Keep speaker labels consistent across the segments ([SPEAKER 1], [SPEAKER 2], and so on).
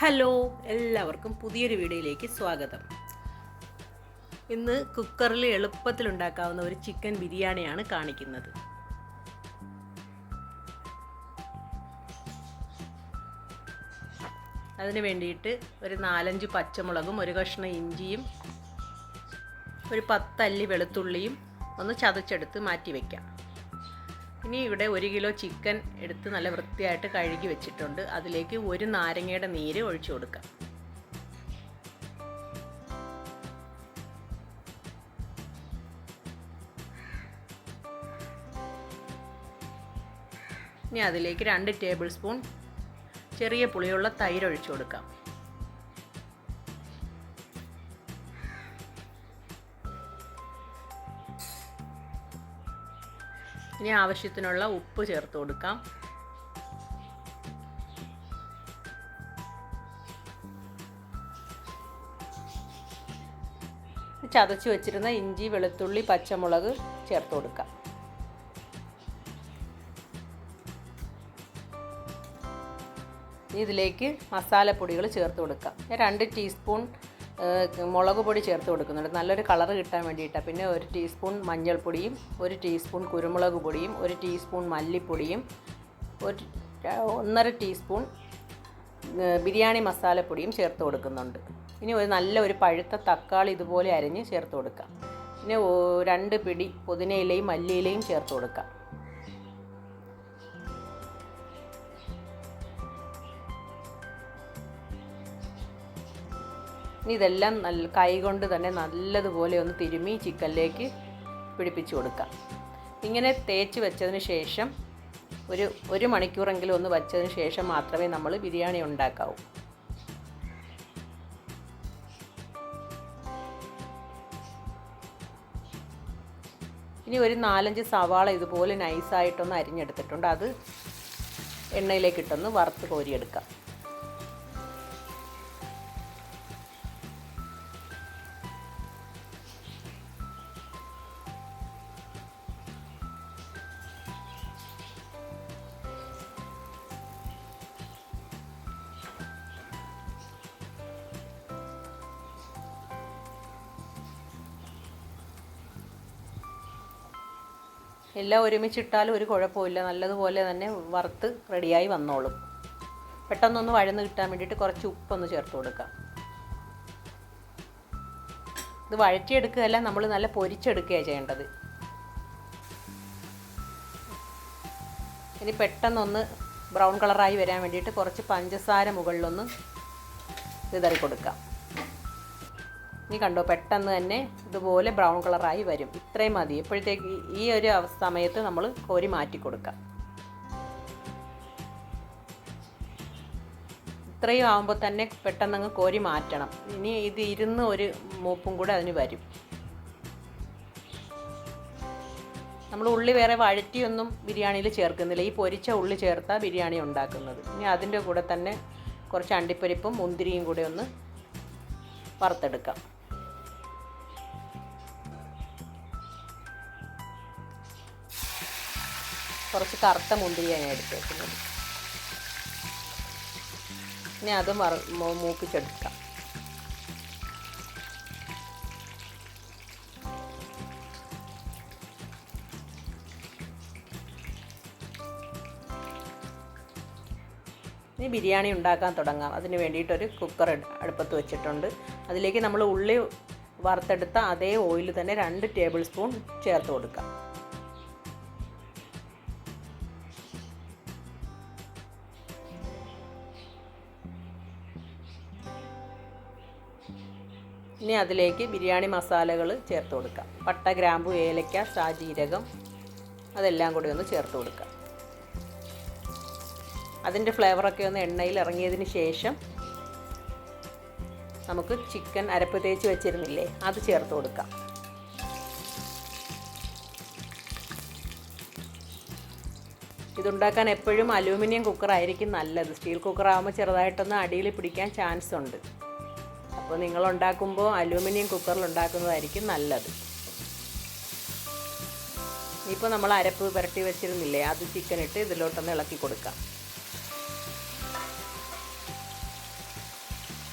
[SPEAKER 1] Hello എല്ലാവർക്കും പുതിയൊരു വീഡിയോയിലേക്ക് സ്വാഗതം. ഇന്ന് കുക്കറിൽ എളുപ്പത്തിൽ ഉണ്ടാക്കാവുന്ന ഒരു ചിക്കൻ ബിരിയാണിയാണ് കാണിക്കുന്നത്. അതിന് വേണ്ടിയിട്ട് ഒരു നാലഞ്ച് പച്ചമുളകും ഒരു കഷ്ണം ഇഞ്ചിയും ഒരു പത്തല്ലി വെളുത്തുള്ളിയും ഒന്ന് ചതച്ചെടുത്ത് മാറ്റി വയ്ക്കാം ഇനി ഇവിടെ ഒരു കിലോ ചിക്കൻ എടുത്ത് നല്ല വൃത്തിയായിട്ട് കഴുകി വെച്ചിട്ടുണ്ട്. അതിലേക്ക് ഒരു നാരങ്ങയുടെ നീര് ഒഴിച്ചു കൊടുക്കാം. ഇനി അതിലേക്ക് രണ്ട് ടേബിൾ സ്പൂൺ ചെറിയ പുളിയുള്ള തൈര് ഒഴിച്ചു കൊടുക്കാം. ഇനി ആവശ്യത്തിനുള്ള ഉപ്പ് ചേർത്ത് കൊടുക്കാം. ചതച്ച് വെച്ചിരുന്ന ഇഞ്ചി വെളുത്തുള്ളി പച്ചമുളക് ചേർത്ത് കൊടുക്കാം. ഇതിലേക്ക് മസാലപ്പൊടികൾ ചേർത്ത് കൊടുക്കാം. രണ്ട് ടീസ്പൂൺ മുളക് പൊടി ചേർത്ത് കൊടുക്കുന്നുണ്ട്. നല്ലൊരു കളർ കിട്ടാൻ വേണ്ടിയിട്ടാണ് പിന്നെ ഒരു ടീസ്പൂൺ മഞ്ഞൾപ്പൊടിയും ഒരു ടീസ്പൂൺ കുരുമുളക് പൊടിയും ഒരു ടീസ്പൂൺ മല്ലിപ്പൊടിയും ഒരു ഒന്നര ടീസ്പൂൺ ബിരിയാണി മസാലപ്പൊടിയും ചേർത്ത് കൊടുക്കുന്നുണ്ട്. ഇനി ഒരു നല്ല ഒരു പഴുത്ത തക്കാളി ഇതുപോലെ അരിഞ്ഞ് ചേർത്ത് കൊടുക്കാം. പിന്നെ രണ്ട് പിടി പുതിനയിലയും മല്ലിയിലയും ചേർത്ത് കൊടുക്കാം. ഇനി ഇതെല്ലാം നല്ല കൈ കൊണ്ട് തന്നെ നല്ലതുപോലെ ഒന്ന് തിരുമി ചിക്കനിലേക്ക് പിടിപ്പിച്ച് കൊടുക്കാം. ഇങ്ങനെ തേച്ച് വെച്ചതിന് ശേഷം ഒരു ഒരു മണിക്കൂറെങ്കിലും ഒന്ന് വച്ചതിന് ശേഷം മാത്രമേ നമ്മൾ ബിരിയാണി ഉണ്ടാക്കാവൂ. ഇനി ഒരു നാലഞ്ച് സവാള ഇതുപോലെ നൈസായിട്ടൊന്ന് അരിഞ്ഞെടുത്തിട്ടുണ്ട്. അത് എണ്ണയിലേക്കിട്ടൊന്ന് വറുത്ത് കോരിയെടുക്കാം. എല്ലാം ഒരുമിച്ചിട്ടാലും ഒരു കുഴപ്പമില്ല. നല്ലതുപോലെ തന്നെ വറുത്ത് റെഡിയായി വന്നോളും. പെട്ടെന്നൊന്ന് വഴന്ന് കിട്ടാൻ വേണ്ടിയിട്ട് കുറച്ച് ഉപ്പൊന്ന് ചേർത്ത് കൊടുക്കാം. ഇത് വഴറ്റിയെടുക്കുകയല്ല നമ്മൾ നല്ല പൊരിച്ചെടുക്കുകയാണ് ചെയ്യേണ്ടത്. ഇനി പെട്ടെന്നൊന്ന് ബ്രൗൺ കളറായി വരാൻ വേണ്ടിയിട്ട് കുറച്ച് പഞ്ചസാര മുകളിലൊന്ന് വിതറി കൊടുക്കാം ഇനി കണ്ടോ പെട്ടെന്ന് തന്നെ ഇതുപോലെ ബ്രൗൺ കളറായി വരും. ഇത്രയും മതി. ഇപ്പോഴത്തേക്ക് ഈ ഒരു സമയത്ത് നമ്മൾ കോരി മാറ്റി കൊടുക്കാം. ഇത്രയും ആകുമ്പോൾ തന്നെ പെട്ടെന്ന് അങ്ങ് കോരി മാറ്റണം. ഇനി ഇത് ഇരുന്ന് ഒരു മൂപ്പും കൂടെ അതിന് വരും. നമ്മൾ ഉള്ളി വേറെ വഴറ്റിയൊന്നും ബിരിയാണിയിൽ ചേർക്കുന്നില്ല. ഈ പൊരിച്ച ഉള്ളി ചേർത്താൽ ബിരിയാണി ഉണ്ടാക്കുന്നത്. ഇനി അതിന്റെ കൂടെ തന്നെ കുറച്ച് അണ്ടിപ്പരിപ്പും മുന്തിരിയും കൂടെ ഒന്ന് വറുത്തെടുക്കാം. കുറച്ച് കറുത്ത മുന്തിരിയാണ് ഞാൻ എടുത്തേക്കുന്നത്. ഇനി അത് മറ മൂപ്പിച്ചെടുക്കാം. ഇനി ബിരിയാണി ഉണ്ടാക്കാൻ തുടങ്ങാം. അതിന് വേണ്ടിയിട്ടൊരു കുക്കർ അടുപ്പത്ത് വെച്ചിട്ടുണ്ട്. അതിലേക്ക് നമ്മൾ ഉള്ളി വറുത്തെടുത്ത അതേ ഓയിൽ തന്നെ രണ്ട് ടേബിൾ സ്പൂൺ ചേർത്ത് കൊടുക്കാം. ഇനി അതിലേക്ക് ബിരിയാണി മസാലകൾ ചേർത്ത് കൊടുക്കാം. പട്ട ഗ്രാമ്പു ഏലക്ക സാജീരകം അതെല്ലാം കൂടി ഒന്ന് ചേർത്ത് കൊടുക്കാം. അതിന്റെ ഫ്ലേവറൊക്കെ ഒന്ന് എണ്ണയിൽ ഇറങ്ങിയതിന് ശേഷം നമുക്ക് ചിക്കൻ അരപ്പ് തേച്ച് വെച്ചിരുന്നില്ലേ അത് ചേർത്ത് കൊടുക്കാം. ഇതുണ്ടാക്കാൻ എപ്പോഴും അലൂമിനിയം കുക്കറായിരിക്കും നല്ലത്. സ്റ്റീൽ കുക്കറാകുമ്പോൾ ചെറുതായിട്ടൊന്ന് അടിയിൽ പിടിക്കാൻ ചാൻസ് ഉണ്ട്. അപ്പോൾ നിങ്ങൾ ഉണ്ടാക്കുമ്പോൾ അലൂമിനിയം കുക്കറിൽ ഉണ്ടാക്കുന്നതായിരിക്കും നല്ലത്. ഇപ്പോൾ നമ്മൾ അരപ്പ് പുരട്ടി വെച്ചിരുന്നില്ലേ അത് ചിക്കൻ ഇട്ട് ഇതിലോട്ടൊന്ന് ഇളക്കി കൊടുക്കാം.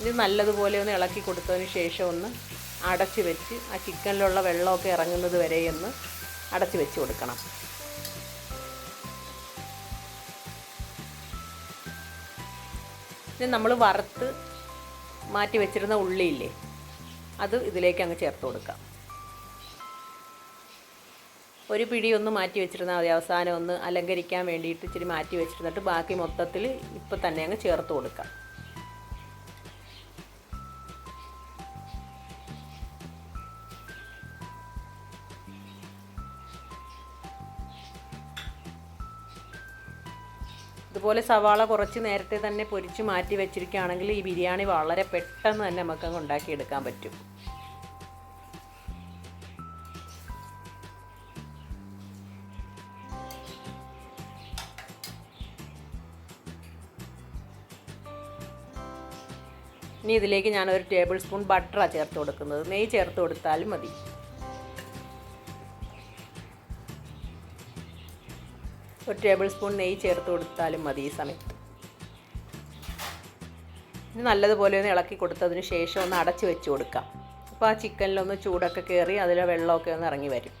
[SPEAKER 1] ഇത് നല്ലതുപോലെ ഒന്ന് ഇളക്കി കൊടുത്തതിന് ശേഷം ഒന്ന് അടച്ച് വെച്ച് ആ ചിക്കനിലുള്ള വെള്ളമൊക്കെ ഇറങ്ങുന്നത് വരെ ഒന്ന് അടച്ച് വെച്ച് കൊടുക്കണം. ഇനി നമ്മൾ വറുത്ത് മാറ്റി വെച്ചിരുന്ന ഉള്ളിയില്ലേ അത് ഇതിലേക്ക് അങ്ങ് ചേർത്ത് കൊടുക്കാം. ഒരു പിടി ഒന്ന് മാറ്റി വെച്ചിരുന്നാൽ മതി അവസാനം ഒന്ന് അലങ്കരിക്കാൻ വേണ്ടിയിട്ട് ഇച്ചിരി മാറ്റി വെച്ചിരുന്നിട്ട് ബാക്കി മൊത്തത്തിൽ ഇപ്പം തന്നെ അങ്ങ് ചേർത്ത് കൊടുക്കാം. ഇതുപോലെ സവാള കുറച്ച് നേരത്തെ തന്നെ പൊരിച്ച് മാറ്റി വെച്ചിരിക്കുകയാണെങ്കിൽ ഈ ബിരിയാണി വളരെ പെട്ടെന്ന് തന്നെ നമുക്ക് ഉണ്ടാക്കിയെടുക്കാൻ പറ്റും. ഇനി ഇതിലേക്ക് ഞാൻ ഒരു ടേബിൾ സ്പൂൺ ബട്ടറാണ് ചേർത്ത് കൊടുക്കുന്നത്. നെയ്യ് ചേർത്ത് കൊടുത്താലും മതി. ഒരു ടേബിൾ സ്പൂൺ നെയ്യ് ചേർത്ത് കൊടുത്താലും മതി ഈ സമയത്ത്. ഇത് നല്ലതുപോലെ ഒന്ന് ഇളക്കി കൊടുത്തതിന് ശേഷം ഒന്ന് അടച്ച് വെച്ച് കൊടുക്കാം. അപ്പോൾ ആ ചിക്കനിലൊന്ന് ചൂടൊക്കെ കയറി അതിലെ വെള്ളമൊക്കെ ഒന്ന് ഇറങ്ങി വരും.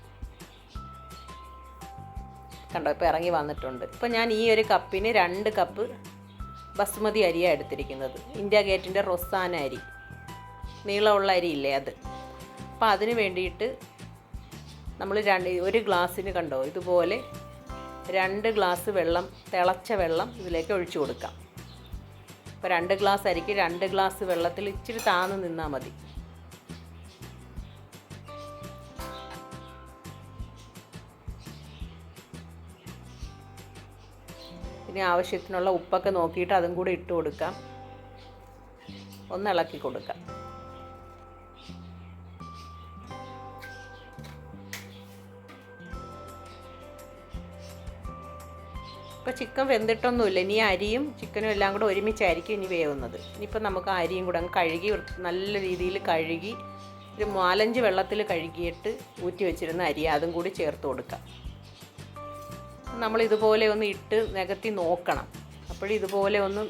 [SPEAKER 1] കണ്ടോ ഇപ്പോൾ ഇറങ്ങി വന്നിട്ടുണ്ട്. ഇപ്പോൾ ഞാൻ ഈ ഒരു കപ്പിന് രണ്ട് കപ്പ് ബസ്മതി അരിയാണ് എടുത്തിരിക്കുന്നത്. ഇന്ത്യ ഗേറ്റിന്റെ റൊസാന അരി. നീളമുള്ള അരിയില്ലേ അത്. അപ്പോൾ അതിന് വേണ്ടിയിട്ട് നമ്മൾ രണ്ട് ഒരു ഗ്ലാസ്സിന് കണ്ടോ ഇതുപോലെ രണ്ട് ഗ്ലാസ് വെള്ളം തിളച്ച വെള്ളം ഇതിലേക്ക് ഒഴിച്ചു കൊടുക്കാം. ഇപ്പോൾ രണ്ട് ഗ്ലാസ് അരിക്ക് രണ്ട് ഗ്ലാസ് വെള്ളത്തിൽ ഇച്ചിരി താന്ന് നിന്നാൽ മതി. ഇനി ആവശ്യത്തിനുള്ള ഉപ്പൊക്കെ നോക്കിയിട്ട് അതും കൂടി ഇട്ട് കൊടുക്കാം. ഒന്ന് ഇളക്കി കൊടുക്കാം. ഇപ്പോൾ ചിക്കൻ വെന്തിട്ടൊന്നുമില്ല. ഇനി അരിയും ചിക്കനും എല്ലാം കൂടെ ഒരുമിച്ചായിരിക്കും ഇനി വേവുന്നത്. ഇനിയിപ്പോൾ നമുക്ക് അരിയും കൂടെ അങ്ങ് കഴുകി നല്ല രീതിയിൽ കഴുകി ഒരു നാലഞ്ച് വെള്ളത്തിൽ കഴുകിയിട്ട് ഊറ്റി വെച്ചിരുന്ന അരി അതും കൂടി ചേർത്ത് കൊടുക്കാം. നമ്മൾ ഇതുപോലെ ഒന്ന് ഇട്ട് നികത്തി നോക്കണം. അപ്പോൾ ഇതുപോലെ ഒന്ന്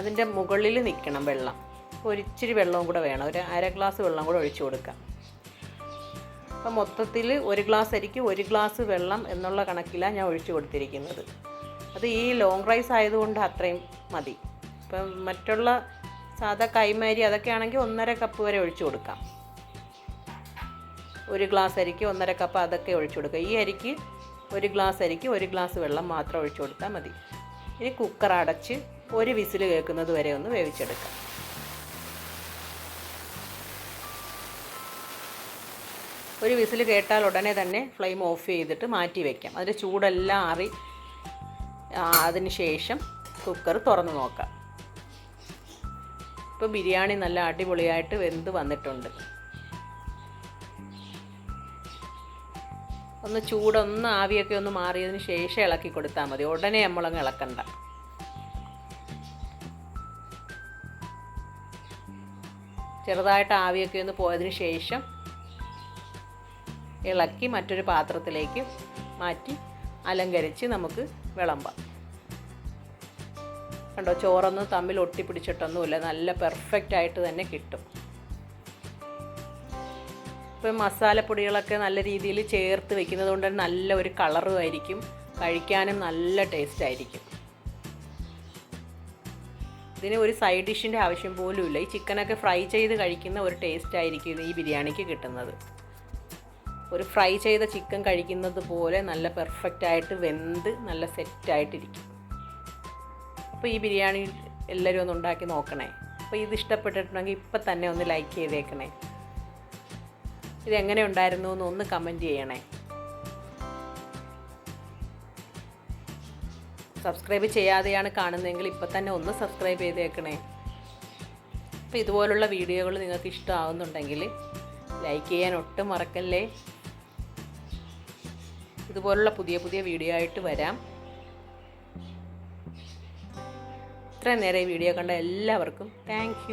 [SPEAKER 1] അതിന്റെ മുകളിൽ നിൽക്കണം വെള്ളം. ഒരിച്ചിരി വെള്ളവും കൂടെ വേണം. ഒരു അര ഗ്ലാസ് വെള്ളം കൂടെ ഒഴിച്ചു കൊടുക്കാം. അപ്പം മൊത്തത്തിൽ ഒരു ഗ്ലാസ് അരിക്ക് ഒരു ഗ്ലാസ് വെള്ളം എന്നുള്ള കണക്കിലാണ് ഞാൻ ഒഴിച്ചു കൊടുത്തിരിക്കുന്നത്. അത് ഈ ലോങ് റൈസ് ആയതുകൊണ്ട് അത്രയും മതി. ഇപ്പം മറ്റുള്ള സാധാ കൈമാരി അതൊക്കെ ആണെങ്കിൽ ഒന്നര കപ്പ് വരെ ഒഴിച്ചു കൊടുക്കാം. ഒരു ഗ്ലാസ് അരിക്ക് ഒന്നര കപ്പ് അതൊക്കെ ഒഴിച്ചു കൊടുക്കുക. ഈ അരിക്ക് ഒരു ഗ്ലാസ് അരിക്ക് ഒരു ഗ്ലാസ് വെള്ളം മാത്രം ഒഴിച്ചു കൊടുത്താൽ മതി. ഇനി കുക്കർ അടച്ച് ഒരു വിസിൽ കേൾക്കുന്നത് വരെ ഒന്ന് വേവിച്ചെടുക്കാം. ഒരു വിസിൽ കേട്ടാൽ ഉടനെ തന്നെ ഫ്ലെയിം ഓഫ് ചെയ്തിട്ട് മാറ്റി വയ്ക്കാം അതിന്റെ ചൂടെല്ലാം ആറി അതിന് ശേഷം കുക്കർ തുറന്ന് നോക്കാം. ഇപ്പോൾ ബിരിയാണി നല്ല അടിപൊളിയായിട്ട് വെന്ത് വന്നിട്ടുണ്ട്. ഒന്ന് ചൂടൊന്ന് ആവിയൊക്കെ ഒന്ന് മാറിയതിന് ശേഷം ഇളക്കി കൊടുത്താൽ മതി. ഉടനെ നമ്മളങ്ങ് ഇളക്കണ്ട. ചെറുതായിട്ട് ആവിയൊക്കെ ഒന്ന് പോയതിന് ശേഷം ഇളക്കി മറ്റൊരു പാത്രത്തിലേക്ക് മാറ്റി അലങ്കരിച്ച് നമുക്ക് വിളമ്പാം. കണ്ടോ ചോറൊന്നും തമ്മിൽ ഒട്ടിപ്പിടിച്ചിട്ടൊന്നുമില്ല. നല്ല പെർഫെക്റ്റ് ആയിട്ട് തന്നെ കിട്ടും. ഇപ്പം മസാലപ്പൊടികളൊക്കെ നല്ല രീതിയിൽ ചേർത്ത് വെക്കുന്നത് കൊണ്ട് നല്ല ഒരു കളറും ആയിരിക്കും. കഴിക്കാനും നല്ല ടേസ്റ്റ് ആയിരിക്കും. ഇതിന് ഒരു സൈഡ് ഡിഷിന്റെ ആവശ്യം പോലും ഇല്ല ഈ ചിക്കനൊക്കെ ഫ്രൈ ചെയ്ത് കഴിക്കുന്ന ഒരു ടേസ്റ്റ് ആയിരിക്കും ഈ ബിരിയാണിക്ക് കിട്ടുന്നത്. ഒരു ഫ്രൈ ചെയ്ത ചിക്കൻ കഴിക്കുന്നത് പോലെ നല്ല പെർഫെക്റ്റ് ആയിട്ട് വെന്ത് നല്ല സെറ്റായിട്ടിരിക്കും അപ്പോൾ ഈ ബിരിയാണി എല്ലാവരും ഒന്ന് ഉണ്ടാക്കി നോക്കണേ. അപ്പോൾ ഇത് ഇഷ്ടപ്പെട്ടിട്ടുണ്ടെങ്കിൽ ഇപ്പം തന്നെ ഒന്ന് ലൈക്ക് ചെയ്തേക്കണേ. ഇതെങ്ങനെ ഉണ്ടായിരുന്നു എന്ന് ഒന്ന് കമന്റ് ചെയ്യണേ. സബ്സ്ക്രൈബ് ചെയ്യാതെയാണ് കാണുന്നതെങ്കിൽ ഇപ്പം തന്നെ ഒന്ന് സബ്സ്ക്രൈബ് ചെയ്തേക്കണേ. അപ്പോൾ ഇതുപോലുള്ള വീഡിയോകൾ നിങ്ങൾക്ക് ഇഷ്ടമാവുന്നുണ്ടെങ്കിൽ ലൈക്ക് ചെയ്യാൻ ഒട്ടും മറക്കല്ലേ? ഇതുപോലുള്ള പുതിയ പുതിയ വീഡിയോ ആയിട്ട് വരാം. ഇത്രയും നേരം ഈ വീഡിയോ കണ്ട എല്ലാവർക്കും താങ്ക്